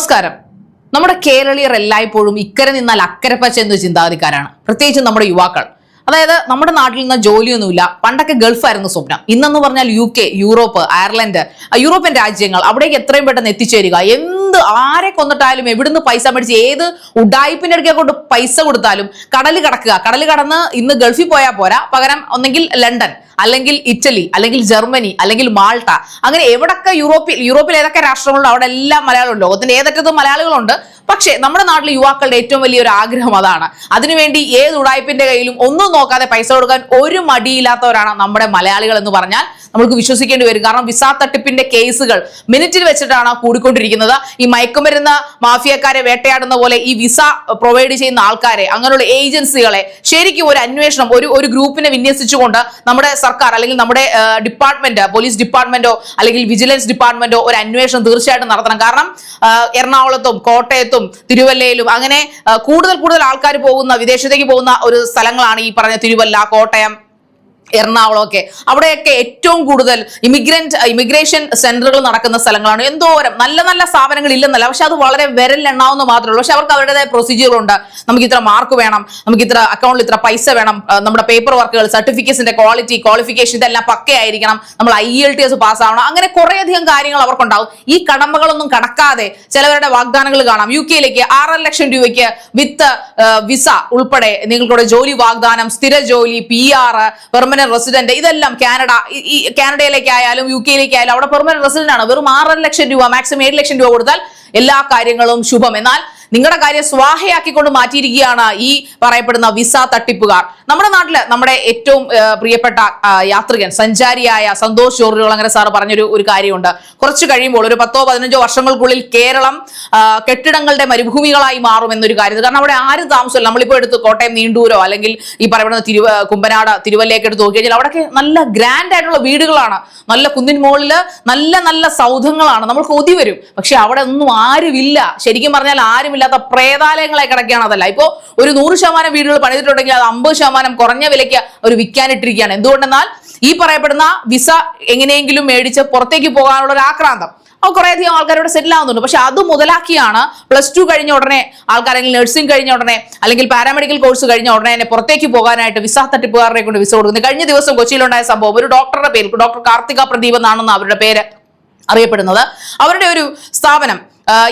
നമസ്കാരം. നമ്മുടെ കേരളീയർ എല്ലായ്പ്പോഴും ഇക്കരെ നിന്നാൽ അക്കരെ പച്ച എന്ന ചിന്താഗതിക്കാരാണ്. പ്രത്യേകിച്ച് നമ്മുടെ യുവാക്കൾ. അതായത് നമ്മുടെ നാട്ടിൽ നിന്ന് ജോലിയൊന്നുമില്ല. പണ്ടൊക്കെ ഗൾഫായിരുന്നു സ്വപ്നം. ഇന്നെന്ന് പറഞ്ഞാൽ U K Europe Ireland European രാജ്യങ്ങൾ അവിടേക്ക് എത്രയും പെട്ടെന്ന് എത്തിച്ചേരുക. എന്ത് ആരെ കൊന്നിട്ടായാലും എവിടുന്ന് പൈസ മേടിച്ച് ഏത് ഉഡായിപ്പിന്റെ അടുക്കെ കൊണ്ട് പൈസ കൊടുത്താലും കടൽ കടക്കുക. കടൽ കടന്ന് ഇന്ന് ഗൾഫിൽ പോയാൽ പോരാ. പകരം ഒന്നെങ്കിൽ ലണ്ടൻ അല്ലെങ്കിൽ ഇറ്റലി അല്ലെങ്കിൽ ജർമ്മനി അല്ലെങ്കിൽ മാൾട്ട. അങ്ങനെ എവിടൊക്കെ യൂറോപ്പിൽ യൂറോപ്പിൽ ഏതൊക്കെ രാഷ്ട്രങ്ങളുണ്ടോ അവിടെ എല്ലാം മലയാളമുണ്ട് ലോകത്തിന്റെ ഏതറ്റത്തും മലയാളികളുണ്ട്. പക്ഷേ നമ്മുടെ നാട്ടിലെ യുവാക്കളുടെ ഏറ്റവും വലിയ ഒരു ആഗ്രഹം അതാണ്. അതിനുവേണ്ടി ഏത് ഉടായ്പിന്റെ കയ്യിലും ഒന്നും നോക്കാതെ പൈസ കൊടുക്കാൻ ഒരു മടിയില്ലാത്തവരാണ് നമ്മുടെ മലയാളികൾ എന്ന് പറഞ്ഞാൽ നമുക്ക് വിശ്വസിക്കേണ്ടി വരും. കാരണം വിസ തട്ടിപ്പിന്റെ കേസുകൾ മിനിറ്റിൽ വെച്ചിട്ടാണ് കൂടിക്കൊണ്ടിരിക്കുന്നത്. ഈ മയക്കുമരുന്ന് മാഫിയക്കാരെ വേട്ടയാടുന്ന പോലെ ഈ വിസ പ്രൊവൈഡ് ചെയ്യുന്ന ആൾക്കാരെ അങ്ങനെയുള്ള ഏജൻസികളെ ശരിക്കും ഒരു അന്വേഷണം ഒരു ഒരു ഗ്രൂപ്പിനെ വിന്യസിച്ചുകൊണ്ട് നമ്മുടെ സർക്കാർ അല്ലെങ്കിൽ നമ്മുടെ ഡിപ്പാർട്ട്മെന്റ് പോലീസ് ഡിപ്പാർട്ട്മെന്റോ അല്ലെങ്കിൽ വിജിലൻസ് ഡിപ്പാർട്ട്മെന്റോ ഒരു അന്വേഷണം തീർച്ചയായിട്ടും നടത്തണം. കാരണം എറണാകുളത്തും കോട്ടയത്തും തിരുവല്ലയിലും അങ്ങനെ കൂടുതൽ കൂടുതൽ ആൾക്കാർ പോകുന്ന വിദേശത്തേക്ക് പോകുന്ന ഒരു സ്ഥലങ്ങളാണ് ഈ പറഞ്ഞ തിരുവല്ല കോട്ടയം എറണാകുളം ഒക്കെ അവിടെയൊക്കെ ഏറ്റവും കൂടുതൽ ഇമിഗ്രന്റ് ഇമിഗ്രേഷൻ സെന്ററുകൾ നടക്കുന്ന സ്ഥലങ്ങളാണ്. എന്തോരം നല്ല നല്ല സ്ഥാപനങ്ങൾ ഇല്ലെന്നല്ല. പക്ഷെ അത് വളരെ വിരലെണ്ണാവുന്ന മാത്രമേ ഉള്ളൂ. പക്ഷെ അവർക്ക് അവരുടേതായ പ്രൊസീജിയറുണ്ട് നമുക്ക് ഇത്ര മാർക്ക് വേണം. നമുക്ക് ഇത്ര അക്കൗണ്ടിൽ ഇത്ര പൈസ വേണം. നമ്മുടെ പേപ്പർ വർക്കുകൾ സർട്ടിഫിക്കറ്റ്സിന്റെ ക്വാളിറ്റി ക്വാളിഫിക്കേഷൻ ഇതെല്ലാം പക്കയായിരിക്കണം നമ്മൾ ഐ എൽ ടി എസ് പാസ്സാവണം. അങ്ങനെ കുറേയധികം കാര്യങ്ങൾ അവർക്കുണ്ടാവും. ഈ കടമ്പകളൊന്നും കടക്കാതെ ചിലവരുടെ വാഗ്ദാനങ്ങൾ കാണാം. യു കെയിലേക്ക് ആറര ലക്ഷം രൂപയ്ക്ക് വിത്ത് വിസ ഉൾപ്പെടെ നിങ്ങൾക്കൂടെ ജോലി വാഗ്ദാനം സ്ഥിര ജോലി പി ആർ പെർമനന്റ് റെസിഡന്റ് ഇതെല്ലാം കാനഡ ഈ- ഈ കാനഡയിലേക്ക് ആയാലും യു കെയിലേക്ക് ആയാലും അവിടെ പെർമനന്റ് റെസിഡന്റ് ആണ്. വെറും ആറര ലക്ഷം രൂപ മാക്സിമം ഏഴ് ലക്ഷം രൂപ കൊടുത്താൽ എല്ലാ കാര്യങ്ങളും ശുഭം. എന്നാൽ നിങ്ങളുടെ കാര്യം സ്വാഹയാക്കിക്കൊണ്ട് മാറ്റിയിരിക്കുകയാണ് ഈ പറയപ്പെടുന്ന വിസ തട്ടിപ്പുകാർ. നമ്മുടെ നാട്ടിൽ നമ്മുടെ ഏറ്റവും പ്രിയപ്പെട്ട യാത്രികൻ സഞ്ചാരിയായ സന്തോഷ് ചോറുകൾ അങ്ങനെ സാർ പറഞ്ഞൊരു ഒരു കാര്യമുണ്ട്. കുറച്ച് കഴിയുമ്പോൾ ഒരു പത്തോ പതിനഞ്ചോ വർഷങ്ങൾക്കുള്ളിൽ കേരളം കെട്ടിടങ്ങളുടെ മരുഭൂമികളായി മാറും എന്നൊരു കാര്യം കാരണം അവിടെ ആരും താമസമില്ല. നമ്മളിപ്പോൾ എടുത്ത് കോട്ടയം നീണ്ടൂരോ അല്ലെങ്കിൽ ഈ പറയപ്പെടുന്ന തിരുവ കുമ്പനാട് തിരുവല്ലയൊക്കെ എടുത്ത് നോക്കി കഴിഞ്ഞാൽ അവിടെയൊക്കെ നല്ല ഗ്രാൻഡ് ആയിട്ടുള്ള വീടുകളാണ്. നല്ല കുന്നിൻ മുകളിൽ നല്ല നല്ല സൗധങ്ങളാണ്. നമ്മൾ കൊതി വരും. പക്ഷെ അവിടെ ഒന്നും ആരുമില്ല. ശരിക്കും പറഞ്ഞാൽ ആരുമില്ലാത്ത പ്രേതാലയങ്ങളെ കിടക്കുകയാണ് അതല്ല. ഇപ്പോൾ ഒരു നൂറ് ശതമാനം വീടുകൾ പണിതിട്ടുണ്ടെങ്കിൽ അത് അമ്പത് ശതമാനം കുറഞ്ഞ വിലയ്ക്ക് അവർ വിൽക്കാനിട്ടിരിക്കുകയാണ്. എന്തുകൊണ്ടെന്നാൽ ഈ പറയപ്പെടുന്ന വിസ എങ്ങനെയെങ്കിലും മേടിച്ച് പുറത്തേക്ക് പോകാനുള്ള ഒരു ആക്രാന്തം. അപ്പോൾ കുറേയധികം ആൾക്കാരോട് സെറ്റിൽ ആവുന്നുണ്ട്. പക്ഷെ അത് മുതലാക്കിയാണ് പ്ലസ് ടു കഴിഞ്ഞ ഉടനെ ആൾക്കാർ അല്ലെങ്കിൽ നഴ്സിംഗ് കഴിഞ്ഞ ഉടനെ അല്ലെങ്കിൽ പാരാമെഡിക്കൽ കോഴ്സ് കഴിഞ്ഞ ഉടനെ തന്നെ പുറത്തേക്ക് പോകാനായിട്ട് വിസ തട്ടിപ്പുകാരനെ കൊണ്ട് വിസ കൊടുക്കുന്നത്. കഴിഞ്ഞ ദിവസം കൊച്ചിയിലുണ്ടായ സംഭവം ഒരു ഡോക്ടറുടെ പേര് ഡോക്ടർ കാർത്തിക പ്രദീപ് എന്നാണെന്ന് അവരുടെ പേര് അറിയപ്പെടുന്നത്. അവരുടെ ഒരു സ്ഥാപനം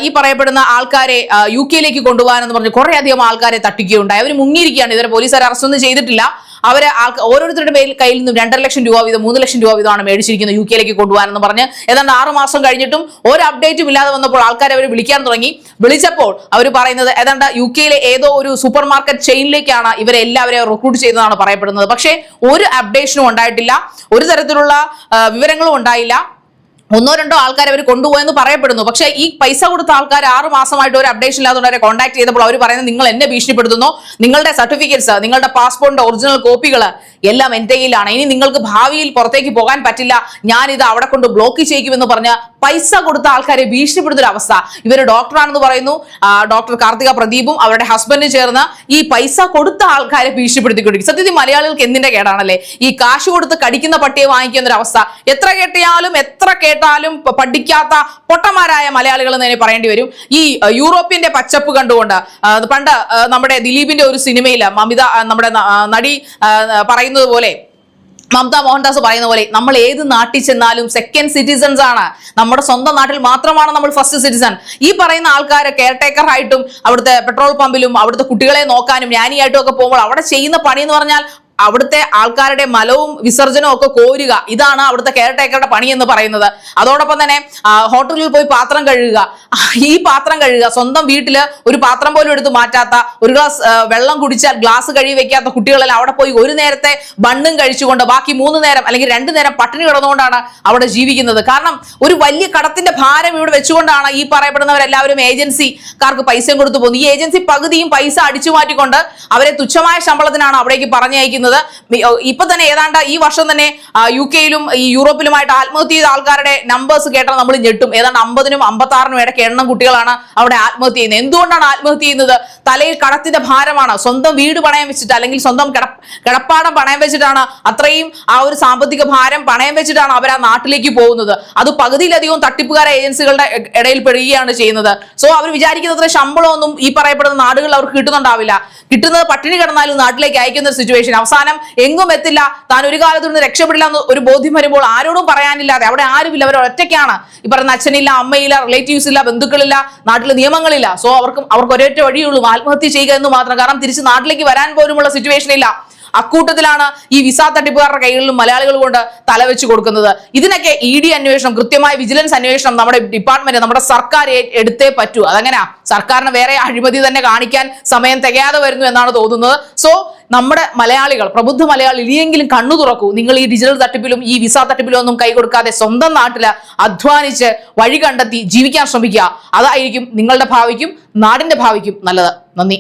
ഈ പറയപ്പെടുന്ന ആൾക്കാരെ യു കെയിലേക്ക് കൊണ്ടുപോകാനെന്ന് പറഞ്ഞ് കുറെ അധികം ആൾക്കാരെ തട്ടിക്കുകയുണ്ടായി. അവർ മുങ്ങിയിരിക്കുകയാണ്. ഇതുവരെ പോലീസ് അറസ്റ്റ് ഒന്നും ചെയ്തിട്ടില്ല. അവരെ ഓരോരുത്തരുടെ പേരിൽ കയ്യിൽ നിന്നും രണ്ടര ലക്ഷം രൂപ വീതം മൂന്ന് ലക്ഷം രൂപ വീതമാണ് മേടിച്ചിരിക്കുന്നത് യു കെയിലേക്ക് കൊണ്ടുപോകാനെന്ന് പറഞ്ഞ്. ഏതാണ്ട് ആറു മാസം കഴിഞ്ഞിട്ടും ഒരു അപ്ഡേറ്റും ഇല്ലാതെ വന്നപ്പോൾ ആൾക്കാർ അവർ വിളിക്കാൻ തുടങ്ങി. വിളിച്ചപ്പോൾ അവർ പറയുന്നത് ഏതാണ്ട് യു കെയിലെ ഏതോ ഒരു സൂപ്പർ മാർക്കറ്റ് ചെയിനിലേക്കാണ് ഇവരെ എല്ലാവരെയും റിക്രൂട്ട് ചെയ്തതാണ് പറയപ്പെടുന്നത്. പക്ഷേ ഒരു അപ്ഡേഷനും ഉണ്ടായിട്ടില്ല. ഒരു തരത്തിലുള്ള വിവരങ്ങളും ഉണ്ടായില്ല. ഒന്നോ രണ്ടോ ആൾക്കാർ അവർ കൊണ്ടുപോയെന്ന് പറയപ്പെടുന്നു. പക്ഷെ ഈ പൈസ കൊടുത്ത ആൾക്കാർ ആറ് മാസമായിട്ട് ഒരു അപ്ഡേഷൻ ഇല്ലാത്തതുകൊണ്ട് അവരെ കോൺടാക്ട് ചെയ്തപ്പോൾ അവർ പറയുന്നത് നിങ്ങൾ എന്നെ ഭീഷണിപ്പെടുത്തുന്നു. നിങ്ങളുടെ സർട്ടിഫിക്കറ്റ്സ് നിങ്ങളുടെ പാസ്പോർട്ടിന്റെ ഒറിജിനൽ കോപ്പികൾ എല്ലാം എന്റെ കയ്യിലാണ്. ഇനി നിങ്ങൾക്ക് ഭാവിയിൽ പുറത്തേക്ക് പോകാൻ പറ്റില്ല. ഞാൻ ഇത് അവിടെ കൊണ്ട് ബ്ലോക്ക് ചെയ്യിക്കുമെന്ന് പറഞ്ഞ് പൈസ കൊടുത്ത ആൾക്കാരെ ഭീഷണിപ്പെടുന്ന ഒരു അവസ്ഥ. ഇവർ ഡോക്ടറാണെന്ന് പറയുന്നു. ഡോക്ടർ കാർത്തിക പ്രദീപും അവരുടെ ഹസ്ബൻഡ് ചേർന്ന് ഈ പൈസ കൊടുത്ത ആൾക്കാരെ ഭീഷണിപ്പെടുത്തിക്കൊണ്ടിരിക്കും സത്യത്തിൽ മലയാളികൾക്ക് എന്തിന്റെ കേടാണല്ലേ? ഈ കാശ് കൊടുത്ത് കടിക്കുന്ന പട്ടിയെ വാങ്ങിക്കുന്ന ഒരു അവസ്ഥ. എത്ര കേട്ടിയാലും എത്ര കേട്ടാലും പഠിക്കാത്ത പൊട്ടന്മാരായ മലയാളികൾ എന്ന് തന്നെ പറയേണ്ടി വരും. ഈ യൂറോപ്യന്റെ പച്ചപ്പ് കണ്ടുകൊണ്ട് പണ്ട് നമ്മുടെ ദിലീപിന്റെ ഒരു സിനിമയിൽ മമിത നമ്മുടെ നടി പറയുന്നത് പോലെ മമത മോഹൻദാസ് പറയുന്ന പോലെ നമ്മൾ ഏത് നാട്ടിൽ ചെന്നാലും സെക്കൻഡ് സിറ്റിസൺസ് ആണ്. നമ്മുടെ സ്വന്തം നാട്ടിൽ മാത്രമാണ് നമ്മൾ ഫസ്റ്റ് സിറ്റിസൺ ഈ പറയുന്ന ആൾക്കാർ കെയർ ടേക്കർ ആയിട്ടും അവിടുത്തെ പെട്രോൾ പമ്പിലും അവിടുത്തെ കുട്ടികളെ നോക്കാനും ഞാനിയായിട്ടും ഒക്കെ പോകുമ്പോൾ അവിടെ ചെയ്യുന്ന പണി എന്ന് പറഞ്ഞാൽ അവിടുത്തെ ആൾക്കാരുടെ മലവും വിസർജനവും ഒക്കെ കോരുക. ഇതാണ് അവിടുത്തെ കെയർടേക്കറുടെ പണി എന്ന് പറയുന്നത്. അതോടൊപ്പം തന്നെ ഹോട്ടലിൽ പോയി പാത്രം കഴുകുക. ഈ പാത്രം കഴുകുക സ്വന്തം വീട്ടിൽ ഒരു പാത്രം പോലും എടുത്ത് മാറ്റാത്ത ഒരു ഗ്ലാസ് വെള്ളം കുടിച്ചാൽ ഗ്ലാസ് കഴുകി വെക്കാത്ത കുട്ടികളെല്ലാം അവിടെ പോയി ഒരു നേരത്തെ ബണ്ണും കഴിച്ചുകൊണ്ട് ബാക്കി മൂന്ന് നേരം അല്ലെങ്കിൽ രണ്ടു നേരം പട്ടിണി കിടന്നുകൊണ്ടാണ് അവിടെ ജീവിക്കുന്നത്. കാരണം ഒരു വലിയ കടത്തിന്റെ ഭാരം ഇവിടെ വെച്ചുകൊണ്ടാണ് ഈ പറയപ്പെടുന്നവരെല്ലാവരും ഏജൻസിക്കാർക്ക് പൈസയും കൊടുത്തു പോകുന്നത്. ഈ ഏജൻസി പകുതിയും പൈസ അടിച്ചു മാറ്റിക്കൊണ്ട് അവരെ തുച്ഛമായ ശമ്പളത്തിനാണ് അവിടേക്ക് പറഞ്ഞയക്കുന്നത്. ചെയ്യുന്നത് ഇപ്പൊ തന്നെ ഏതാണ്ട് ഈ വർഷം തന്നെ യു കെയിലും ഈ യൂറോപ്പിലുമായിട്ട് ആത്മഹത്യ ചെയ്ത ആൾക്കാരുടെ നമ്പേഴ്സ് കേട്ടാൽ നമ്മൾ ഞെട്ടും. ഏതാണ്ട് അമ്പതിനും അമ്പത്തി ആറിനും ഇടയ്ക്ക് എണ്ണം കുട്ടികളാണ് അവിടെ ആത്മഹത്യ ചെയ്യുന്നത്. എന്തുകൊണ്ടാണ് ആത്മഹത്യ ചെയ്യുന്നത്? തലയിൽ കടത്തിന്റെ ഭാരമാണ്. സ്വന്തം വീട് പണയം വെച്ചിട്ട് അല്ലെങ്കിൽ സ്വന്തം കിട കിടപ്പാടം പണയം വെച്ചിട്ടാണ് അത്രയും ആ ഒരു സാമ്പത്തിക ഭാരം പണയം വെച്ചിട്ടാണ് അവർ ആ നാട്ടിലേക്ക് പോകുന്നത്. അത് പകുതിയിലധികവും തട്ടിപ്പുകാര ഏജൻസികളുടെ ഇടയിൽ പെടുകയാണ് ചെയ്യുന്നത്. സോ അവർ വിചാരിക്കുന്നത്ര ശമ്പളമൊന്നും ഈ പറയപ്പെടുന്ന നാടുകളിൽ അവർക്ക് കിട്ടുന്നുണ്ടാവില്ല. കിട്ടുന്നത് പട്ടിണി കിടന്നാലും നാട്ടിലേക്ക് അയക്കുന്ന സിറ്റുവേഷൻ അവസാനം എങ്ങും എത്തില്ല. താൻ ഒരു കാലത്ത് നിന്ന് രക്ഷപ്പെടില്ല എന്ന് ഒരു ബോധ്യം വരുമ്പോൾ ആരോടും പറയാനില്ലാതെ അവിടെ ആരുമില്ല അവർ ഒറ്റയ്ക്കാണ്. ഈ പറയുന്ന അച്ഛനില്ല അമ്മയില്ല റിലേറ്റീവ്സ് ഇല്ല ബന്ധുക്കളില്ല നാട്ടിലെ നിയമങ്ങളില്ല. സോ അവർക്കും അവർക്ക് ഒരൊറ്റ വഴിയുള്ളൂ ആത്മഹത്യ ചെയ്യുക എന്ന് മാത്രം. കാരണം തിരിച്ച് നാട്ടിലേക്ക് വരാൻ പോലുമുള്ള സിറ്റുവേഷൻ ഇല്ല. അക്കൂട്ടത്തിലാണ് ഈ വിസ തട്ടിപ്പുകാരുടെ കൈകളിലും മലയാളികൾ കൊണ്ട് തലവെച്ച് കൊടുക്കുന്നത്. ഇതിനൊക്കെ ഇ ഡി അന്വേഷണം കൃത്യമായ വിജിലൻസ് അന്വേഷണം നമ്മുടെ ഡിപ്പാർട്ട്മെന്റ് നമ്മുടെ സർക്കാർ എടുത്തേ പറ്റൂ. അതങ്ങനെ? സർക്കാരിന് വേറെ അഴിമതി തന്നെ കാണിക്കാൻ സമയം തികയാതെ വരുന്നു എന്നാണ് തോന്നുന്നത്. സോ നമ്മുടെ മലയാളികൾ പ്രബുദ്ധ മലയാളി ഇനിയെങ്കിലും കണ്ണു തുറക്കൂ. നിങ്ങൾ ഈ ഡിജിറ്റൽ തട്ടിപ്പിലും ഈ വിസ തട്ടിപ്പിലും ഒന്നും കൈ കൊടുക്കാതെ സ്വന്തം നാട്ടിൽ അധ്വാനിച്ച് വഴി കണ്ടെത്തി ജീവിക്കാൻ ശ്രമിക്കുക. അതായിരിക്കും നിങ്ങളുടെ ഭാവിക്കും നാടിന്റെ ഭാവിക്കും നല്ലത്. നന്ദി.